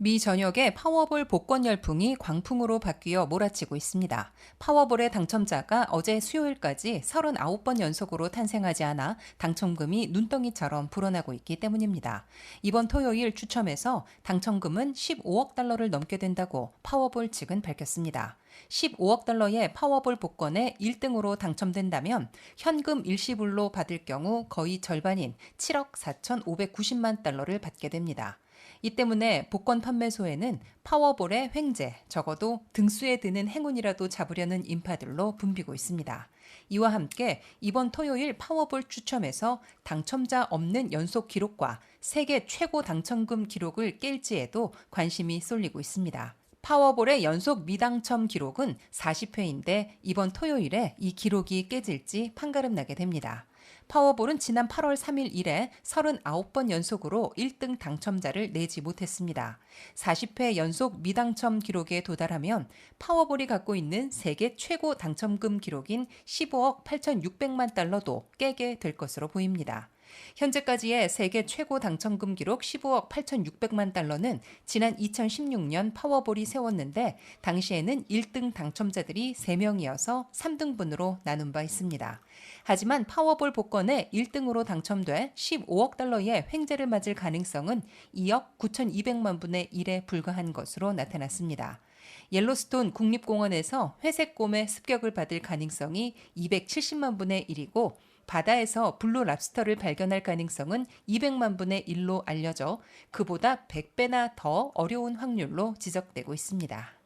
미 전역의 파워볼 복권 열풍이 광풍으로 바뀌어 몰아치고 있습니다. 파워볼의 당첨자가 어제 수요일까지 39번 연속으로 탄생하지 않아 당첨금이 눈덩이처럼 불어나고 있기 때문입니다. 이번 토요일 추첨에서 당첨금은 15억 달러를 넘게 된다고 파워볼 측은 밝혔습니다. 15억 달러의 파워볼 복권에 1등으로 당첨된다면 현금 일시불로 받을 경우 거의 절반인 7억 4,590만 달러를 받게 됩니다. 이 때문에 복권 판매소에는 파워볼의 횡재, 적어도 등수에 드는 행운이라도 잡으려는 인파들로 붐비고 있습니다. 이와 함께 이번 토요일 파워볼 추첨에서 당첨자 없는 연속 기록과 세계 최고 당첨금 기록을 깰지에도 관심이 쏠리고 있습니다. 파워볼의 연속 미당첨 기록은 40회인데 이번 토요일에 이 기록이 깨질지 판가름 나게 됩니다. 파워볼은 지난 8월 3일 이래 39번 연속으로 1등 당첨자를 내지 못했습니다. 40회 연속 미당첨 기록에 도달하면 파워볼이 갖고 있는 세계 최고 당첨금 기록인 15억 8,600만 달러도 깨게 될 것으로 보입니다. 현재까지의 세계 최고 당첨금 기록 15억 8,600만 달러는 지난 2016년 파워볼이 세웠는데 당시에는 1등 당첨자들이 3명이어서 3등분으로 나눈 바 있습니다. 하지만 파워볼 복권에 1등으로 당첨돼 15억 달러의 횡재를 맞을 가능성은 2억 9,200만 분의 1에 불과한 것으로 나타났습니다. 옐로스톤 국립공원에서 회색 곰의 습격을 받을 가능성이 270만 분의 1이고 바다에서 블루 랍스터를 발견할 가능성은 200만 분의 1로 알려져 그보다 100배나 더 어려운 확률로 지적되고 있습니다.